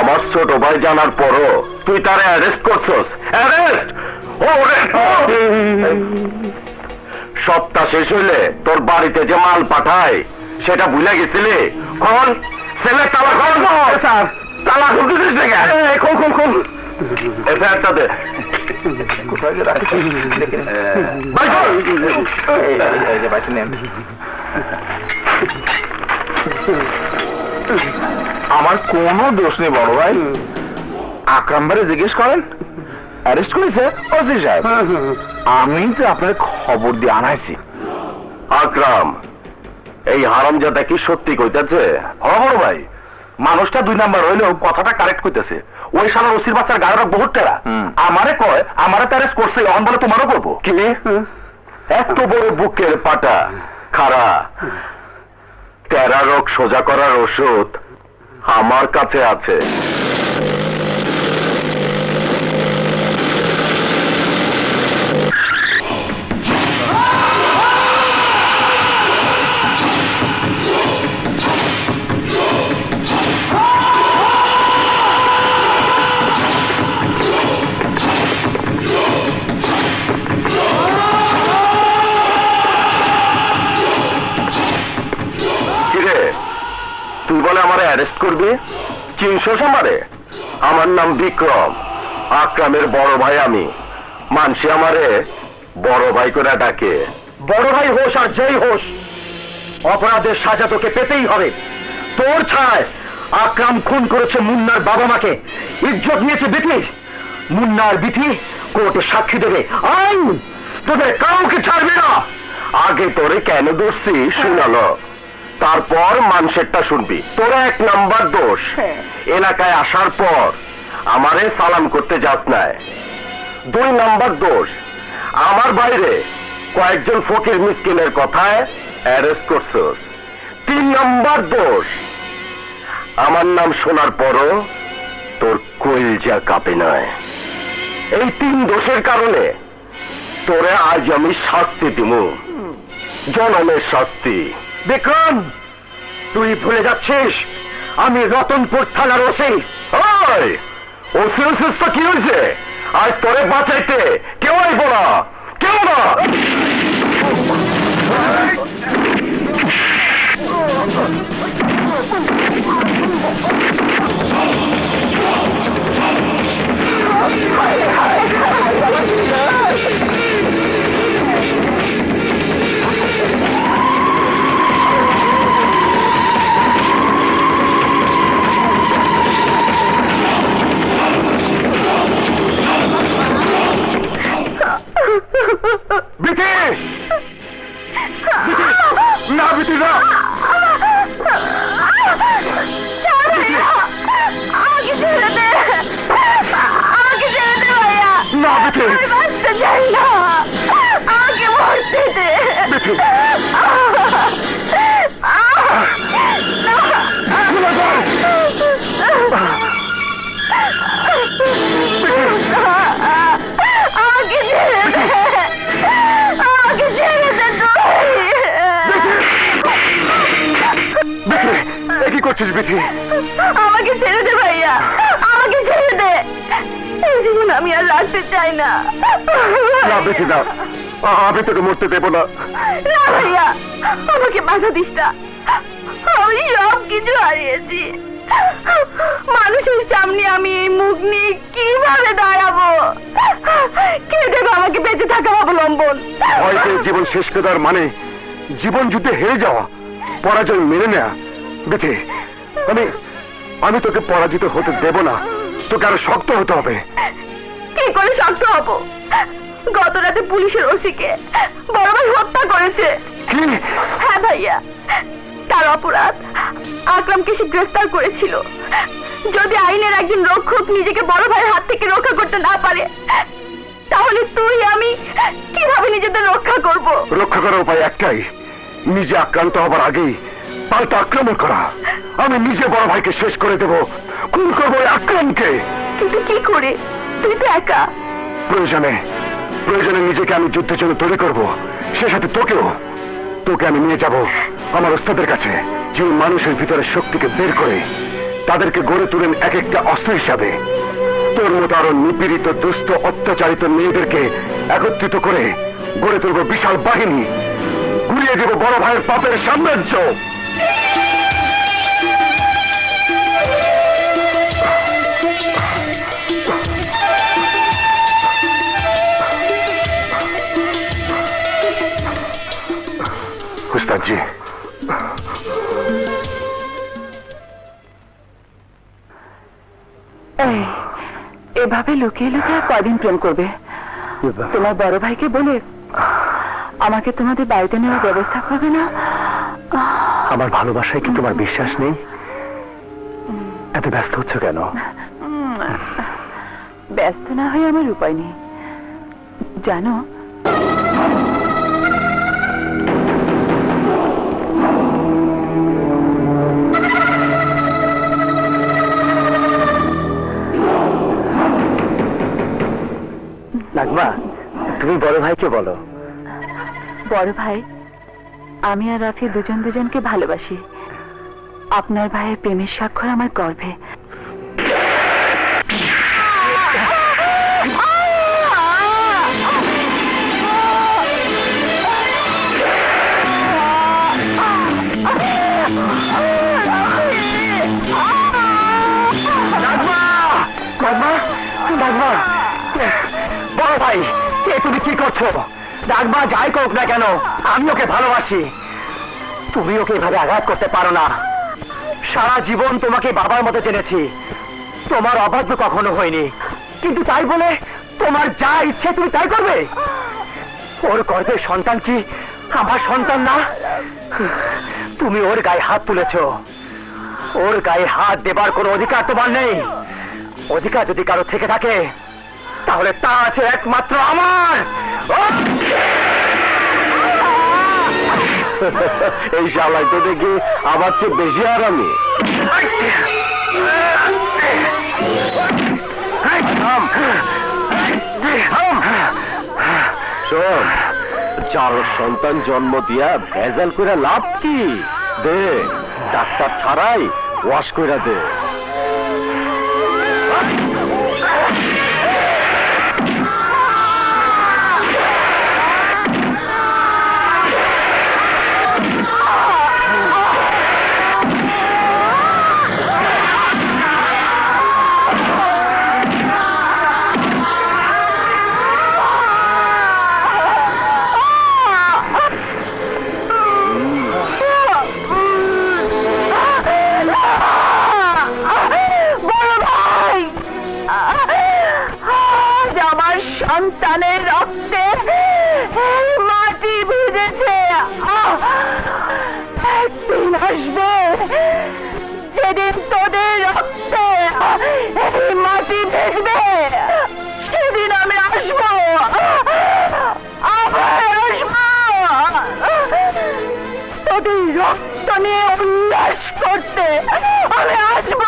আমার ছোট ভাই জানার পরও তুই তারে অ্যারেস্ট করছস। অ্যারেস্ট সপ্তাহ শেষ হইলে তোর বাড়িতে যে মাল পাঠায় সেটা ভুলে গেছিলি? কোন ছেলে তালা খোল স্যার। তালা খুলতেছিস না কেন? খোল খোল খোল এফআইআরটা দে। কোথায় যে রাখছি? নেন। আমার কোনো দোষ নেই বড় ভাই। আকরাম ভাইরে জিজ্ঞেস করেন। অ্যারেস্ট করেছে ওসি সাহেব। আমি তো আপনার খবর দিয়ে আনাইছি। আকরাম এই হারামজাদা কি সত্যি কইতাছে? বড় ভাই মানুষটা দুই নাম্বার হইলেও কথাটা কারেক্ট কইতেছে। ওই শালা ওসির বাচ্চার গায়ের বহুত টেরা। আমারে কয় আমারে তো অ্যারেস্ট করছে অন বলে তোমারও করব। কি? এত বড় বুকের পাটা খাড়া। তেরা রোগ সোজা করার ওষুধ আমার কাছে আছে। আমারে অ্যারেস্ট করবি? চিনছস আমারে আমার নাম বিক্রম। আকরামের বড় ভাই আমি। মানসি আমারে বড় ভাই করে ডাকে। বড় ভাই হোস আর যেই হোস, অপরাধের সাজা তোকে পেতেই হবে। তোর ছায় আকরাম খুন করেছে মুন্নার বাবা মাকে। ইজ্জত নিয়েছে বিথি। মুন্নার বিথি কোর্টে সাক্ষী দেবে। আইন! তোদের কাউকে ছাড়বে না। আগে তোরে কেন দোষছি শুনালো। তারপর মানুষেরটা শুনবি। তোরা এক নাম্বার দোষ। এলাকায় আসার পর আমারে সালাম করতে যাস নাই। দুই নাম্বার দোষ আমার বাইরে কয়েকজন ফকির মিসকিনের কথায় অ্যারেস্ট করছস। তিন নাম্বার দোষ আমার নাম শোনার পরও তোর কইলজা কাঁপে নয় এই তিন দোষের কারণে তোরে আজ আমি শাস্তি দিমু। জনমের শাস্তি। বিক্রম, তুই ভুলে যাচ্ছিস, আমি রতনপুর থানার ওসি। ওই, ওসি ওসিস তো কি হয়েছে? আর তোরে বাঁচাইতে, কেউ আইব না, কেউ না। বাঁচতে চাই না আমাকে মরতে দে। আমাকে ছেড়ে দে। আমাকে ছেড়ে দে। এ কি করছিস বিটি চাই না। না বিটি না আমি তোকে মরতে দেবো না। না ভাইয়া আমাকে বাধা দিস না। আমি সব কিছু হারিয়েছি। মানুষের সামনে আমি এই মুখ নিয়ে কীভাবে দাঁড়াবো? কে দেবে আমাকে বেঁচে থাকার অবলম্বন। হয়তো জীবন শেষ করে মানে জীবন যুদ্ধে হেরে যাওয়া পরাজয় মেনে নেয়া। বেঁচে আমি আমি তোকে পরাজিত হতে দেব না। তোকে আরও শক্ত হতে হবে। কি করে শক্ত হব? গত রাতে পুলিশের ওসিকে বড় ভাই হত্যা করেছে। হ্যাঁ। ভাইয়া তার অপরাধ আকরামকে সে গ্রেফতার করেছিল। যদি আইনের একজন রক্ষক নিজেকে বড় ভাইয়ের হাত থেকে রক্ষা করতে না পারে তাহলে তুই আমি কীভাবে নিজেদের রক্ষা করব? রক্ষা করার উপায় একটাই নিজে আক্রান্ত হবার আগেই পাল্টা আক্রমণ করা। আমি নিজে বড় ভাইকে শেষ করে দেব। খুন করব ওই কিন্তু কি করে? তুই তো একা। প্রয়োজনে প্রয়োজনে নিজেকে আমি যুদ্ধের জন্য তৈরি করব। সে সাথে তোকেও। তোকে আমি নিয়ে যাব আমার ওস্তাদের কাছে। মানুষের ভিতরে শক্তিকে বের করে তাদেরকে গড়ে তুলেন এক একটা অস্ত্র হিসাবে। তোর মতো আরও নিপীড়িত, দুস্থ, অত্যাচারিত মেয়েদেরকে একত্রিত করে গড়ে তুলব বিশাল বাহিনী। ঘুরিয়ে দেব বড় ভাইয়ের পাপের সাম্রাজ্য। এভাবে লুকিয়ে লুকিয়ে কদিন প্রেম করবে? তোমার বড় ভাইকে বলে আমাকে তোমাদের বাড়িতে নেওয়ার ব্যবস্থা করবে না? আমার ভালোবাসায় কি তোমার বিশ্বাস নেই? এত ব্যস্ত হচ্ছ কেন? ব্যস্ত না হয়ে আমার উপায় নেই। জানো নাগমা তুমি বড় ভাইকে বলো। বড় ভাই, আমি আর রাফি দুজন দুজনকে ভালোবাসি। আপনার ভাইয়ের প্রেমের স্বাক্ষর আমার গর্ভে। এ তুমি কি করছ? নাগমা যাই করুক না কেন, আমি ওকে ভালোবাসি। তুমি ওকে এভাবে আঘাত করতে পারো না। সারা জীবন তোমাকে বাবার মতো জেনেছি। তোমার অবাধ্য কখনো হয়নি। কিন্তু তাই বলে তোমার যা ইচ্ছে তুমি তাই করবে। ওর গর্ভের সন্তান কি আমার সন্তান না? তুমি ওর গায়ে হাত তুলেছো। ওর গায়ে হাত দেবার কোনো অধিকার তোমার নেই। অধিকার যদি কারও থেকে থাকে তাহলে তা আছে একমাত্র আমার। এই শালাই তো দেখি আমার চেয়ে বেশি আরামি। শোন, চার সন্তান জন্ম দিয়া ভেজাল করে লাভ কি? দে, ডাক্তার ছাড়াই ওয়াশ কইরা দে। সন্তানের রক্তে মাটি ভিজেছে। একদিন আসবে যেদিন তোদের রক্তে মাটি ভিজবে, সেদিন আমি আসব। আবার তোদের রক্ত নিয়ে উল্লাস করতে আমি আসব।